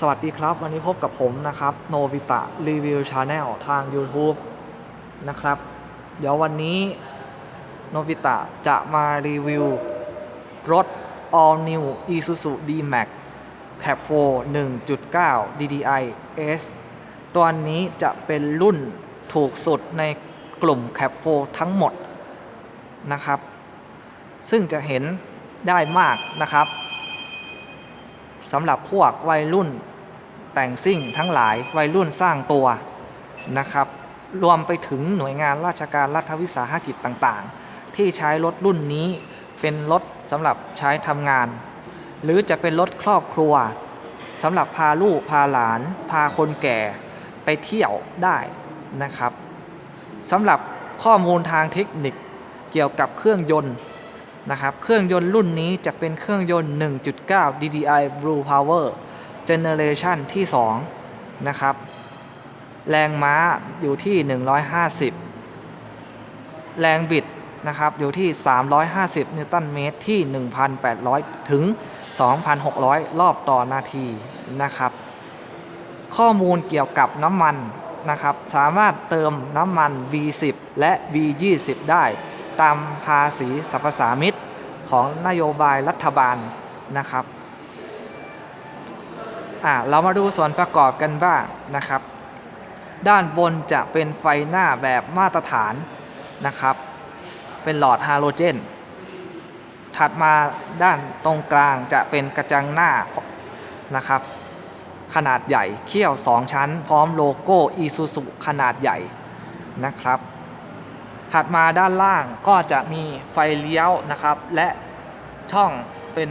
สวัสดีครับ วันนี้พบกับผมนะครับ โนบิตะรีวิวชาแนลทาง YouTube นะครับ เดี๋ยววันนี้โนบิตะจะมารีวิว รถ All New Isuzu D-Max Cab 4 1.9 DDI S ตัวนี้จะเป็นรุ่นถูกสุดในกลุ่ม Cab 4ทั้งหมดนะครับ ซึ่งจะเห็นได้มากนะครับ สำหรับพวกวัยรุ่นแต่งซิ่งทั้งหลายวัยรุ่นสร้างตัวนะครับ รวมไปถึงหน่วยงานราชการรัฐวิสาหกิจต่างๆ ที่ใช้รถรุ่นนี้เป็นรถสำหรับใช้ทำงาน หรือจะเป็นรถครอบครัวสำหรับพาลูกพาหลาน พาคนแก่ไปเที่ยวได้นะครับสำหรับข้อมูลทางเทคนิคเกี่ยวกับเครื่องยนต์ นะครับ เครื่องยนต์รุ่นนี้จะเป็นเครื่องยนต์ 1.9 DDI Blue Power Generation ที่ 2 นะครับ แรงม้าอยู่ที่ 150 แรงบิดนะครับอยู่ที่ 350 นิวตันเมตรที่ 1,800 ถึง 2,600 รอบต่อนาทีนะครับ ข้อมูลเกี่ยวกับน้ำมันนะครับ สามารถเติมน้ำมัน V10 และ V20 ได้ ตามภาษีสรรพสามิตของนโยบายรัฐบาลนะครับอ่าเรามาดูส่วนประกอบกันบ้างนะครับ ด้านบนจะเป็นไฟหน้าแบบมาตรฐานนะครับ เป็นหลอดฮาโลเจน ถัดมาด้านตรงกลางจะเป็นกระจังหน้านะครับ ขนาดใหญ่เขี้ยว 2 ชั้น พร้อมโลโก้ Isuzu ขนาดใหญ่นะครับ ถัดมาด้านล่างก็จะมีไฟเลี้ยวนะครับ และช่องเป็น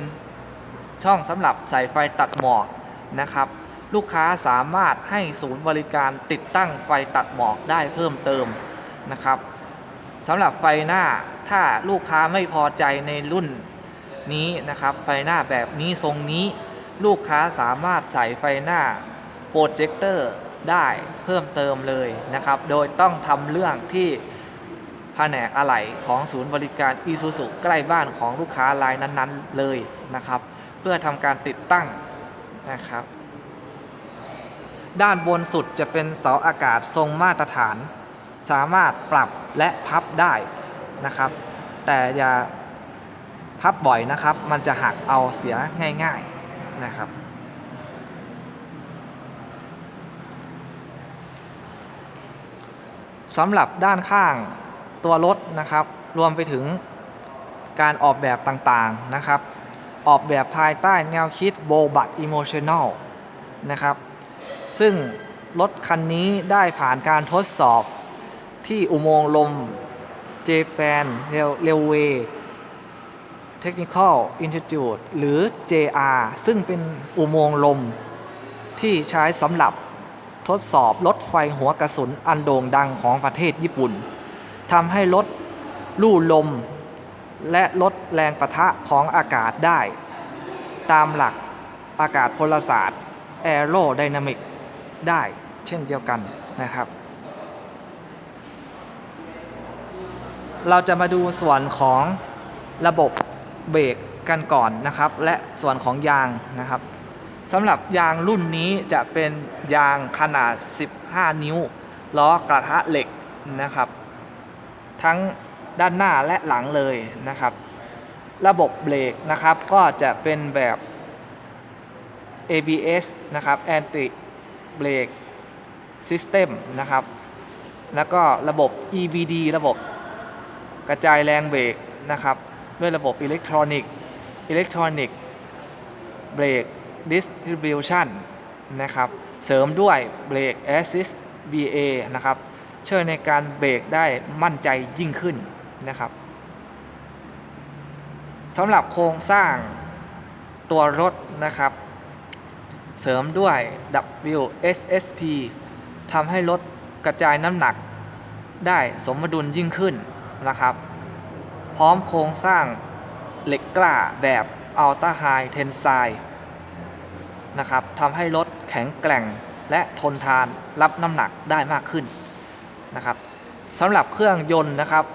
ช่องสำหรับใส่ไฟตัดหมอกนะครับ ลูกค้าสามารถให้ศูนย์บริการติดตั้งไฟตัดหมอกได้เพิ่มเติมนะครับสำหรับไฟหน้าถ้าลูกค้าไม่พอใจในรุ่นนี้นะครับไฟหน้าแบบนี้ทรงนี้ ลูกค้าสามารถใส่ไฟหน้าโปรเจคเตอร์ได้เพิ่มเติมเลยนะครับ โดยต้องทำเรื่องที่ แผนกอะไหล่ของศูนย์บริการ i s u z u ใกล้บ้านของลูกค้ารายนั้นๆเลยนะครับ เพื่อทำการติดตั้งนะครับ ด้านบนสุดจะเป็นเสาอากาศทรงมาตรฐาน สามารถปรับและพับได้นะครับ แต่อย่าพับบ่อยนะครับ มันจะหักเอาเสียง่าย ๆนะครับสำหรับด้านข้าง ตัวรถนะครับ รวมไปถึงการออกแบบต่างๆนะครับ ออกแบบภายใต้แนวคิดโบบัตอิโมชัน a ลนะครับ ซึ่งรถคันนี้ได้ผ่านการทดสอบที่อุโมงค์ลม Japan Railway Technical Institute หรือ JR ซึ่งเป็นอุโมงค์ลม ที่ใช้สำหรับทดสอบรถไฟหัวกระสุนอันโด่งดังของประเทศญี่ปุ่น ทำให้ลดลู่ลม และลดแรงประทะของอากาศได้ ตามหลักอากาศพลศาสตร์แอโรไดนามิกได้เช่นเดียวกันนะครับ เราจะมาดูส่วนของระบบเบรกกันก่อนนะครับ และส่วนของยางนะครับสำหรับยางรุ่นนี้จะเป็นยางขนาด 15 นิ้ว ล้อกระทะเหล็กนะครับ ทั้งด้านหน้าและหลังเลยนะครับ ระบบเบรกนะครับก็จะเป็นแบบ ABS นะครับ Anti Brake System นะครับ แล้วก็ระบบ EBD ระบบกระจายแรงเบรกนะครับ ด้วยระบบอิเล็กทรอนิกส์อิเล็กทรอนิกส์เบรก Distribution นะครับ เสริมด้วยเบรก Assist BA นะครับ ช่วยในการเบรกได้มั่นใจยิ่งขึ้นนะครับสำหรับโครงสร้างตัวรถนะครับ เสริมด้วย WSSP ทำให้รถกระจายน้ำหนักได้สมดุลยิ่งขึ้นนะครับ พร้อมโครงสร้างเหล็กกล้าแบบ Ultra High Tensile นะครับทำให้รถแข็งแกร่งและทนทานรับน้ำหนักได้มากขึ้น นะครับสำหรับเครื่องยนต์นะครับ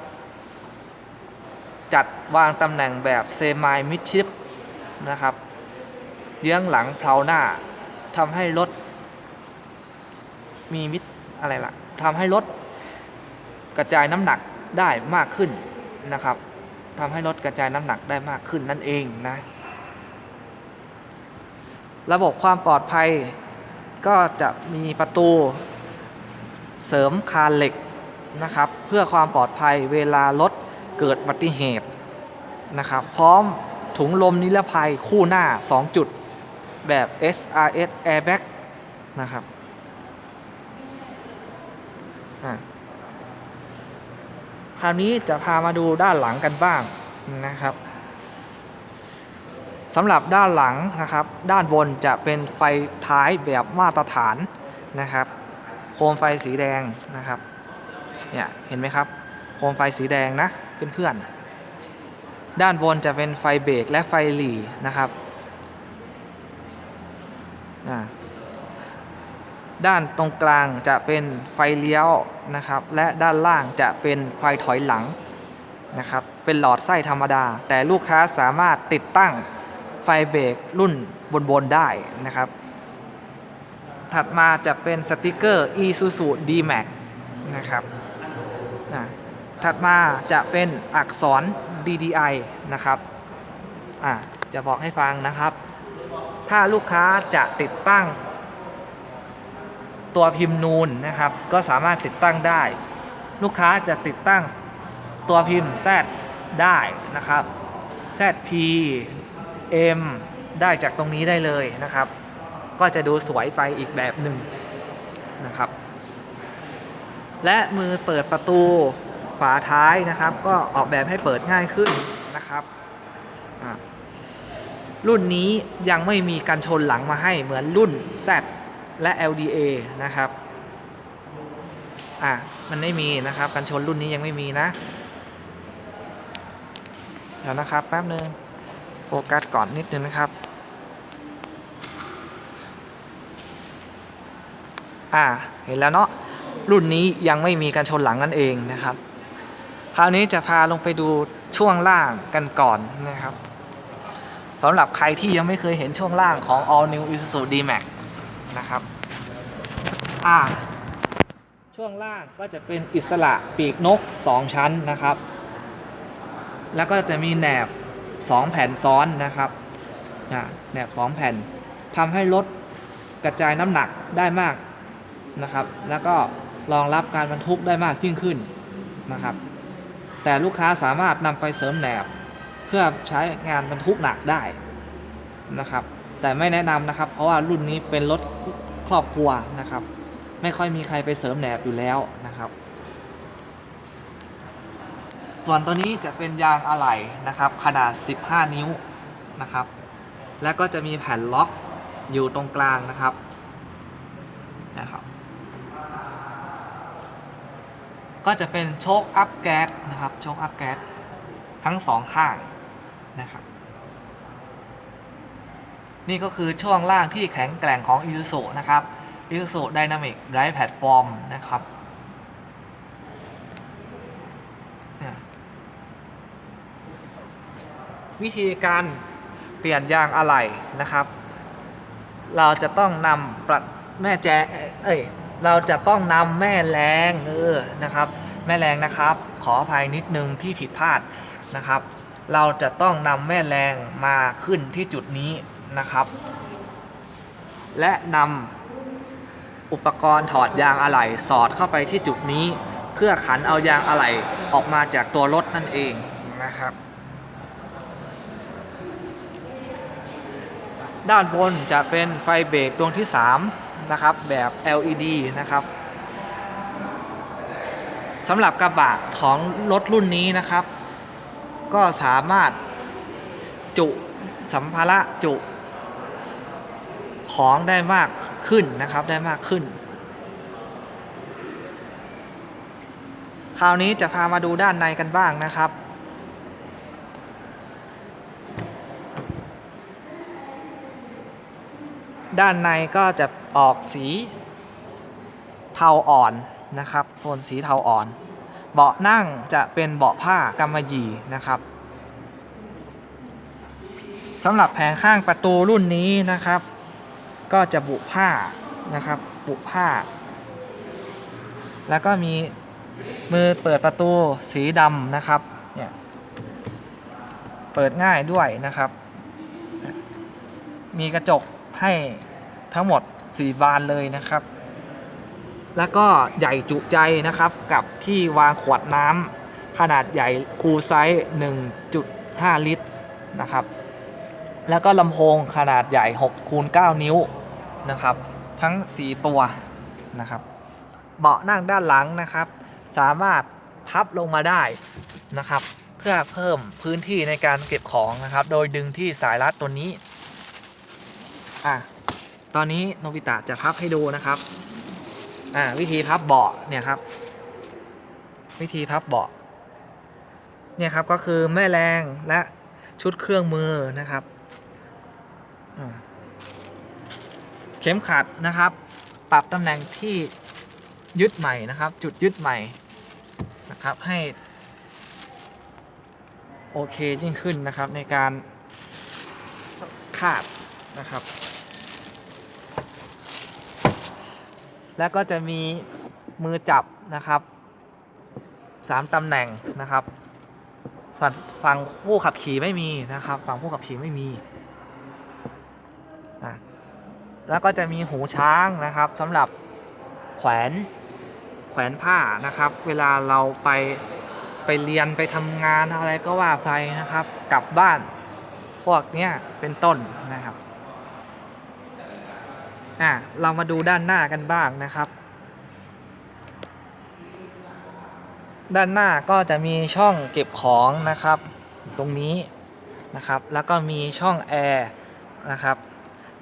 จัดวางตำแหน่งแบบเซมายมิดชิปนะครับเยื้องหลังเพลาหน้าทำให้รถมีมิตรอะไรล่ะทำให้รถกระจายน้ำหนักได้มากขึ้นนะครับทำให้รถกระจายน้ำหนักได้มากขึ้นนั่นเองนะ ระบบความปลอดภัยก็จะมีประตู เสริมคานเหล็กนะครับ เพื่อความปลอดภัยเวลารถเกิดอุบัติเหตุนะครับ พร้อมถุงลมนิรภัยคู่หน้า 2 จุดแบบ SRS Airbag นะครับอะคราวนี้จะพามาดูด้านหลังกันบ้างนะครับสำหรับด้านหลังนะครับ ด้านบนจะเป็นไฟท้ายแบบมาตรฐานนะครับ โคมไฟสีแดงนะครับเนี่ยเห็นไหมครับ โคมไฟสีแดงนะเพื่อนๆ ด้านบนจะเป็นไฟเบรกและไฟหลีนะครับด้านตรงกลางจะเป็นไฟเลี้ยวนะครับ และด้านล่างจะเป็นไฟถอยหลังนะครับ เป็นหลอดไส้ธรรมดา แต่ลูกค้าสามารถติดตั้งไฟเบรกรุ่นบนๆได้นะครับ ถัดมาจะเป็นสติกเกอร์ Isuzu D-Max นะครับอะถัดมาจะเป็นอักษร DDI นะครับอะจะบอกให้ฟังนะครับ ถ้าลูกค้าจะติดตั้ง ตัวพิมพ์นูนนะครับ ก็สามารถติดตั้งได้ ลูกค้าจะติดตั้งตัวพิมพ์ Z ได้นะครับ ZP M ได้จากตรงนี้ได้เลยนะครับ ก็จะดูสวยไปอีกแบบหนึ่งนะครับ และมือเปิดประตูฝาท้ายนะครับ ก็ออกแบบให้เปิดง่ายขึ้นนะครับ รุ่นนี้ยังไม่มีกันชนหลังมาให้เหมือนรุ่น Z และ LDA นะครับอะมันไม่มีนะครับกันชนรุ่นนี้ยังไม่มีนะ เดี๋ยวนะครับแป๊บนึงโฟกัสก่อนนิดนึงนะครับ อ่าเห็นแล้วเนาะรุ่นนี้ยังไม่มีการชนหลังนั่นเองนะครับ คราวนี้จะพาลงไปดูช่วงล่างกันก่อนนะครับสำหรับใครที่ยังไม่เคยเห็นช่วงล่างของ All New Isuzu D-Max นะครับอ่าช่วงล่างก็จะเป็นอิสระปีกนก 2 ชั้นนะครับ แล้วก็จะมีแหนบ 2 แผ่นซ้อนนะครับแหนบ 2 แผ่นทำให้รถกระจายน้ำหนักได้มาก นะครับ แล้วก็รองรับการบรรทุกได้มากยิ่งขึ้นนะครับ แต่ลูกค้าสามารถนำไปเสริมแหนบ เพื่อใช้งานบรรทุกหนักได้นะครับ แต่ไม่แนะนำนะครับ เพราะว่ารุ่นนี้เป็นรถครอบครัวนะครับ ไม่ค่อยมีใครไปเสริมแหนบอยู่แล้วนะครับส่วนตัวนี้จะเป็นยางอะไหล่นะครับ ขนาด 15 นิ้วนะครับ แล้วก็จะมีแผ่นล็อกอยู่ตรงกลางนะครับนะครับ ก็จะเป็นโชคอัพแก๊สนะครับโชคอัพแก๊สทั้งสองข้างนะครับนี่ก็คือช่วงล่างที่แข็งแกร่งของ Isuzu นะครับ Isuzu Dynamic Drive Platform นะครับวิธีการเปลี่ยนยางอะไหล่นะครับ เราจะต้องนำประแม่แจเอ้ย เราจะต้องนำแม่แรงเออนะครับ แม่แรงนะครับ ขออภัยนิดนึงที่ผิดพลาดนะครับ เราจะต้องนำแม่แรงมาขึ้นที่จุดนี้นะครับ และนำอุปกรณ์ถอดยางอะไหล่สอดเข้าไปที่จุดนี้ เพื่อขันเอายางอะไหล่ออกมาจากตัวรถนั่นเองนะครับด้านบนจะเป็นไฟเบรกดวงที่ 3 นะครับแบบ LED นะครับสำหรับกระบะของรถรุ่นนี้นะครับ ก็สามารถจุสัมภาระจุของได้มากขึ้นนะครับได้มากขึ้น คราวนี้จะพามาดูด้านในกันบ้างนะครับ ด้านในก็จะออกสีเทาอ่อนนะครับโทนสีเทาอ่อน เบาะนั่งจะเป็นเบาะผ้ากำมะหยี่นะครับสำหรับแผงข้างประตูรุ่นนี้นะครับ ก็จะบุผ้านะครับบุผ้า แล้วก็มีมือเปิดประตูสีดำนะครับเนี่ยเปิดง่ายด้วยนะครับ มีกระจก ให้ทั้งหมด 4 บานเลยนะครับ แล้วก็ใหญ่จุใจนะครับกับที่วางขวดน้ำขนาดใหญ่คูลไซส์ 1.5 ลิตรนะครับ แล้วก็ลำโพงขนาดใหญ่6คูณ9นิ้วนะครับ ทั้ง 4 ตัวนะครับ เบาะนั่งด้านหลังนะครับ สามารถพับลงมาได้นะครับ เพื่อเพิ่มพื้นที่ในการเก็บของนะครับ โดยดึงที่สายรัดตัวนี้ อะตอนนี้โนบิตะจะพับให้ดูนะครับอ่าวิธีพับเบาะเนี่ยครับ วิธีพับเบาะเนี่ยครับก็คือแม่แรงและชุดเครื่องมือนะครับเข็มขัดนะครับ ปรับตำแหน่งที่ยึดใหม่นะครับ จุดยึดใหม่นะครับให้โอเคยิ่งขึ้นนะครับในการคาดนะครับ แล้วก็จะมีมือจับนะครับสามตำแหน่งนะครับส่วนฝั่งผู้ขับขี่ไม่มีนะครับฝั่งผู้ขับขี่ไม่มีนะแล้วก็จะมีหูช้างนะครับสำหรับแขวนแขวนผ้านะครับ เวลาเราไปไปเรียนไปทำงานอะไรก็ว่าไปนะครับ กลับบ้านพวกเนี้ยเป็นต้นนะครับ อะเรามาดูด้านหน้ากันบ้างนะครับ ด้านหน้าก็จะมีช่องเก็บของนะครับ ตรงนี้นะครับ แล้วก็มีช่องแอร์นะครับ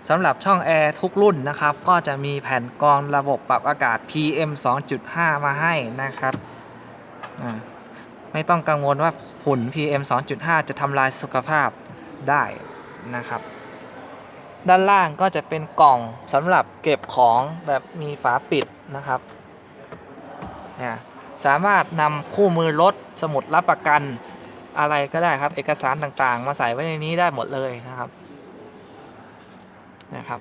สำหรับช่องแอร์ทุกรุ่นนะครับ ก็จะมีแผ่นกรองระบบปรับอากาศ PM 2.5 มาให้นะครับอ่าไม่ต้องกังวลว่าฝุ่น PM 2.5 จะทำลายสุขภาพได้นะครับ ด้านล่างก็จะเป็นกล่องสำหรับเก็บของแบบมีฝาปิดนะครับเนี่ยสามารถนำคู่มือรถสมุดรับประกันอะไรก็ได้ครับ เอกสารต่างๆ มาใส่ไว้ในนี้ได้หมดเลยนะครับนะครับ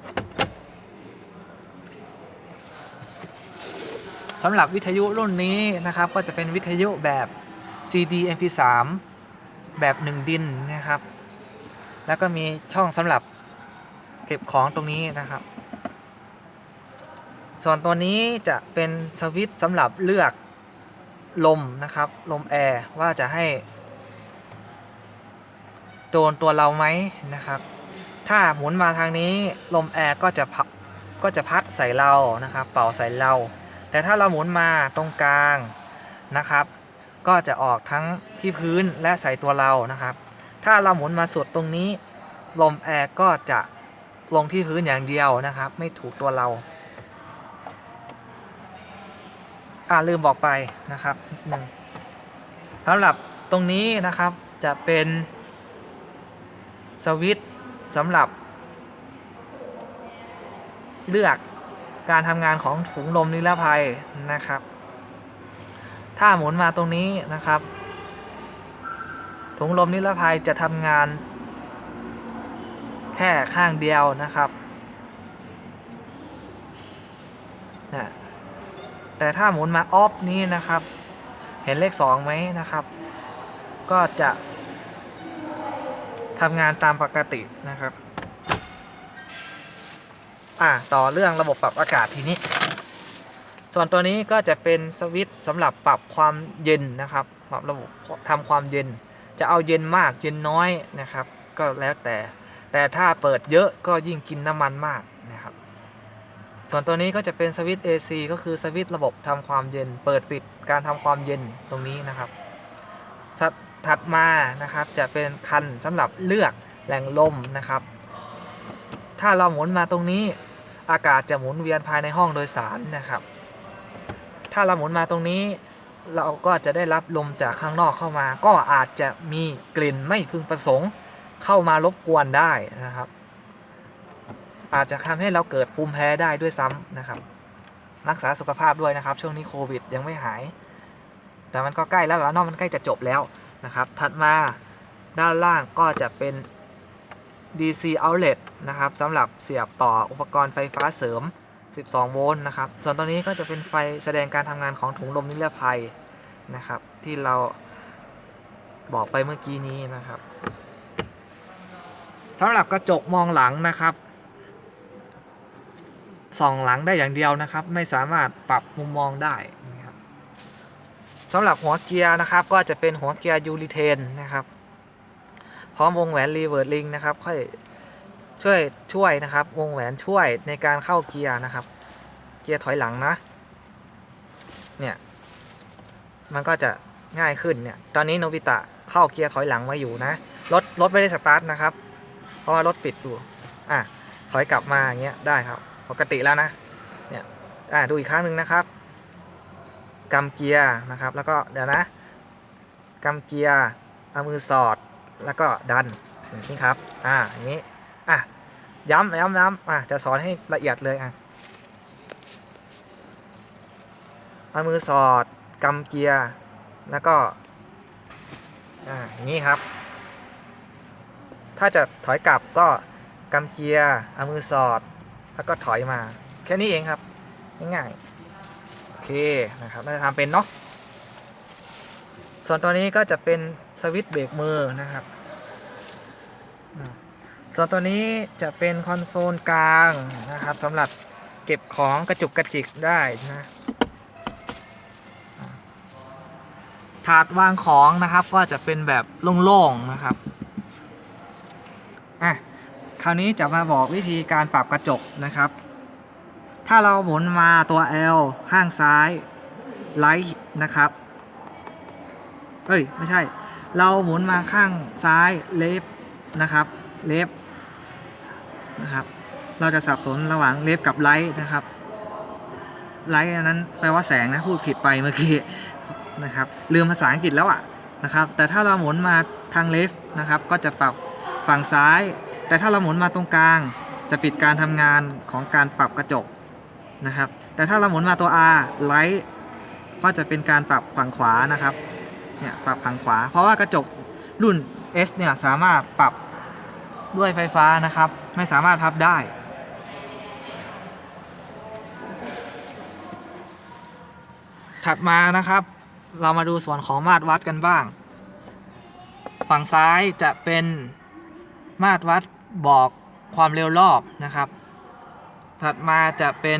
สำหรับวิทยุรุ่นนี้นะครับ ก็จะเป็นวิทยุแบบ CD MP3 แบบ 1 ดินนะครับ แล้วก็มีช่องสำหรับ เก็บของตรงนี้นะครับ ส่วนตัวนี้จะเป็นสวิตช์สำหรับเลือกลมนะครับ ลมแอร์ว่าจะให้โดนตัวเราไหมนะครับ ถ้าหมุนมาทางนี้ลมแอร์ก็จะพัดก็จะพัดใส่เรานะครับ เป่าใส่เรา แต่ถ้าเราหมุนมาตรงกลางนะครับ ก็จะออกทั้งที่พื้นและใส่ตัวเรานะครับ ถ้าเราหมุนมาสุดตรงนี้ ลมแอร์ก็จะ ลงที่พื้นอย่างเดียวนะครับ ไม่ถูกตัวเรา อ่าลืมบอกไปนะครับนิดนึงสำหรับตรงนี้นะครับจะเป็นสวิตสำหรับ เลือกการทำงานของถุงลมนิรภัยนะครับ ถ้าหมุนมาตรงนี้นะครับ ถุงลมนิรภัยจะทำงาน แค่ข้างเดียวนะครับนะแต่ถ้าหมุนมาออฟนี้นะครับ เห็นเลข2ไหมนะครับ ก็จะทำงานตามปกตินะครับ อะต่อเรื่องระบบปรับอากาศทีนี้ ส่วนตัวนี้ก็จะเป็นสวิตช์สำหรับปรับความเย็นนะครับปรับระบบทำความเย็น จะเอาเย็นมากเย็นน้อยนะครับ ก็แล้วแต่ แต่ถ้าเปิดเยอะก็ยิ่งกินน้ำมันมากนะครับ ส่วนตัวนี้ก็จะเป็นสวิตช์ AC ก็คือสวิตช์ระบบทำความเย็น เปิดปิดการทำความเย็นตรงนี้นะครับถัดถัดมานะครับจะเป็นคันสำหรับเลือกแหล่งลมนะครับ ถ้าเราหมุนมาตรงนี้อากาศจะหมุนเวียนภายในห้องโดยสารนะครับ ถ้าเราหมุนมาตรงนี้ เราก็จะได้รับลมจากข้างนอกเข้ามา ก็อาจจะมีกลิ่นไม่พึงประสงค์ เข้ามารบกวนได้นะครับ อาจจะทำให้เราเกิดภูมิแพ้ได้ด้วยซ้ำนะครับ รักษาสุขภาพด้วยนะครับ ช่วงนี้โควิดยังไม่หาย แต่มันก็ใกล้แล้วแล้วนอกมันใกล้จะจบแล้วนะครับ ถัดมาด้านล่างก็จะเป็น DC outlet นะครับสำหรับเสียบต่ออุปกรณ์ไฟฟ้าเสริม 12 โวลต์นะครับ ส่วนตัวนี้ก็จะเป็นไฟแสดงการทำงานของถุงลมนิรภัยนะครับ ที่เราบอกไปเมื่อกี้นี้นะครับ สำหรับกระจกมองหลังนะครับส่องหลังได้อย่างเดียวนะครับ ไม่สามารถปรับมุมมองได้นะครับสำหรับหัวเกียร์นะครับ ก็จะเป็นหัวเกียร์ยูริเทนนะครับ พร้อมวงแหวนรีเวิร์ดลิงนะครับ ค่อยช่วยช่วยนะครับ วงแหวนช่วยในการเข้าเกียร์นะครับ เกียร์ถอยหลังนะ เนี่ย มันก็จะง่ายขึ้นเนี่ย ตอนนี้โนบิตะเข้าเกียร์ถอยหลังมาอยู่นะ รถรถไม่ได้สตาร์ทนะครับ เพราะว่ารถปิดอยู่อะถอยกลับมาอย่างเงี้ยได้ครับ ปกติแล้วนะเนี่ยอะดูอีกครั้งหนึ่งนะครับกำเกียร์นะครับ แล้วก็เดี๋ยวนะกำเกียร์เอามือสอดแล้วก็ดันนี้ครับอ่าอย่างนี้อะย้ำย้ำย้ำอะจะสอนให้ละเอียดเลยอะเอามือสอดกำเกียร์แล้วก็อ่าอย่างนี้ครับ ถ้าจะถอยกลับก็กำเกียร์เอามือสอด แล้วก็ถอยมาแค่นี้เองครับ ง่ายๆ โอเคนะครับน่าจะทำเป็นเนาะส่วนตัวนี้ก็จะเป็นสวิตช์เบรกมือนะครับ ส่วนตัวนี้จะเป็นคอนโซลกลางนะครับสำหรับเก็บของกระจุกกระจิกได้นะถาดวางของนะครับก็จะเป็นแบบโล่งๆนะครับ ราวนี้จะมาบอกวิธีการปรับกระจกนะครับ ถ้าเราหมุนมาตัว L ข้างซ้ายไลท์นะครับเอ้ยไม่ใช่ เราหมุนมาข้างซ้ายเลฟนะครับเลฟนะครับเราจะสับสนระหว่างเลฟกับไลท์นะครับไลท์อันนั้นแปลว่าแสงนะพูดผิดไปเมื่อกี้นะครับลืมภาษาอังกฤษแล้วอะนะครับแต่ถ้าเราหมุนมาทางเลฟนะครับก็จะปรับฝั่งซ้าย แต่ถ้าเราหมุนมาตรงกลางจะปิดการทำงานของการปรับกระจกนะครับ แต่ถ้าเราหมุนมาตัว R ไลท์ก็จะเป็นการปรับฝั่งขวานะครับ เนี่ยปรับฝั่งขวา เพราะว่ากระจกรุ่น S เนี่ยสามารถปรับด้วยไฟฟ้านะครับ ไม่สามารถพับได้ ถัดมานะครับ เรามาดูส่วนของมาตรวัดกันบ้าง ฝั่งซ้ายจะเป็นมาตรวัด บอกความเร็วรอบนะครับ ถัดมาจะเป็น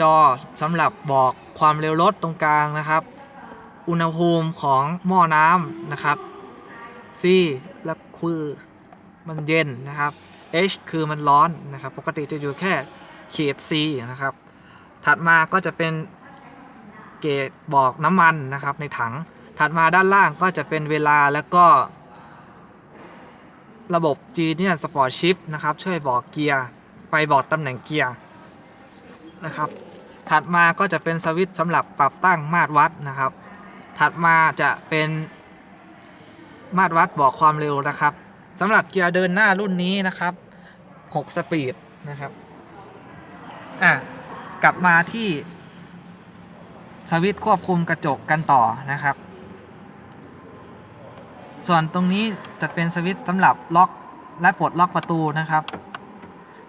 จอสำหรับบอกความเร็วรถตรงกลางนะครับ อุณหภูมิของหม้อน้ำนะครับ C และคือมันเย็นนะครับ H คือมันร้อนนะครับ ปกติจะอยู่แค่เขต C นะครับ ถัดมาก็จะเป็นเกจบอกน้ำมันนะครับในถัง ถัดมาด้านล่างก็จะเป็นเวลาแล้วก็ ระบบ G เนี่ย Sport Shift นะครับ ช่วยบอกเกียร์ไปบอกตำแหน่งเกียร์นะครับ ถัดมาก็จะเป็นสวิตช์สำหรับปรับตั้งมาตรวัดนะครับ ถัดมาจะเป็นมาตรวัดบอกความเร็วนะครับสำหรับเกียร์เดินหน้ารุ่นนี้นะครับ 6 สปีดนะครับ อะ กลับมาที่สวิตช์ควบคุมกระจกกันต่อนะครับ ส่วนตรงนี้จะเป็นสวิตช์สำหรับล็อกและปลดล็อกประตูนะครับ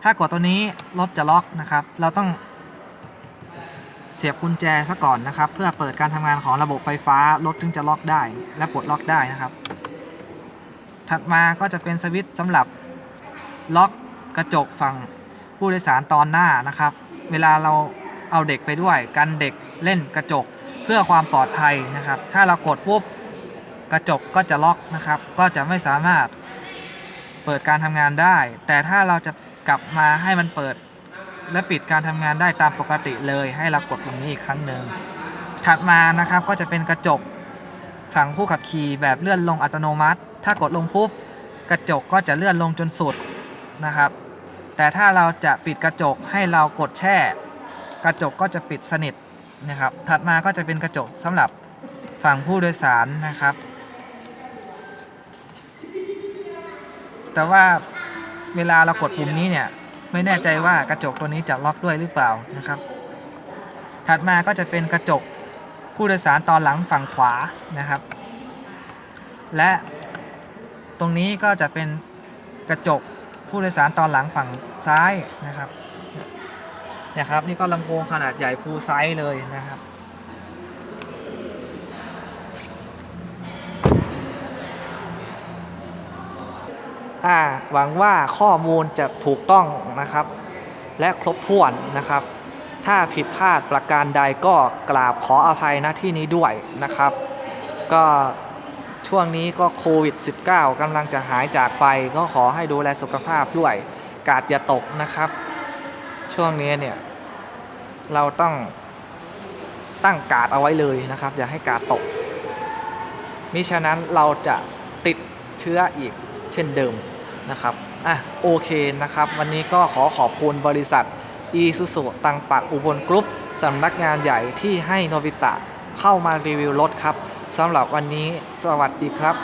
ถ้ากดตัวนี้รถจะล็อกนะครับ เราต้องเสียบกุญแจซะก่อนนะครับ เพื่อเปิดการทำงานของระบบไฟฟ้ารถถึงจะล็อกได้ และปลดล็อกได้นะครับ ถัดมาก็จะเป็นสวิตช์สำหรับล็อกกระจกฝั่งผู้โดยสารตอนหน้านะครับ เวลาเราเอาเด็กไปด้วยกันเด็กเล่นกระจกเพื่อความปลอดภัยนะครับ ถ้าเรากดปุ๊บ กระจกก็จะล็อกนะครับ ก็จะไม่สามารถเปิดการทำงานได้ แต่ถ้าเราจะกลับมาให้มันเปิดและปิดการทำงานได้ตามปกติเลย ให้เรากดตรงนี้อีกครั้งหนึ่งถัดมานะครับก็จะเป็นกระจกฝั่งผู้ขับขี่แบบเลื่อนลงอัตโนมัติ ถ้ากดลงปุ๊บกระจกก็จะเลื่อนลงจนสุดนะครับ แต่ถ้าเราจะปิดกระจกให้เรากดแช่ กระจกก็จะปิดสนิทนะครับ ถัดมาก็จะเป็นกระจกสำหรับฝั่งผู้โดยสารนะครับ แต่ว่าเวลาเรากดปุ่มนี้เนี่ยไม่แน่ใจว่ากระจกตัวนี้จะล็อกด้วยหรือเปล่านะครับ ถัดมาก็จะเป็นกระจกผู้โดยสารตอนหลังฝั่งขวานะครับ และตรงนี้ก็จะเป็นกระจกผู้โดยสารตอนหลังฝั่งซ้ายนะครับเนี่ยครับนี่ก็ลำโพงขนาดใหญ่ฟูลไซส์เลยนะครับ อ่าหวังว่าข้อมูลจะถูกต้องนะครับ และครบถ้วนนะครับ ถ้าผิดพลาดประการใดก็กราบขออภัยณที่นี้ด้วยนะครับ ก็ช่วงนี้ก็โควิด -19 กำลังจะหายจากไป ก็ขอให้ดูแลสุขภาพด้วย กาดอย่าตกนะครับ ช่วงนี้เนี่ย เราต้องตั้งกาดเอาไว้เลยนะครับ อย่าให้กาดตกมิฉะนั้นเราจะติดเชื้ออีกเช่นเดิม นะครับอะโอเคนะครับ วันนี้ก็ขอขอบคุณบริษัทอีซูซุตังปักอุบลกรุ๊ปสำนักงานใหญ่ที่ให้โนบิตะเข้ามารีวิวรถครับสำหรับวันนี้สวัสดีครับ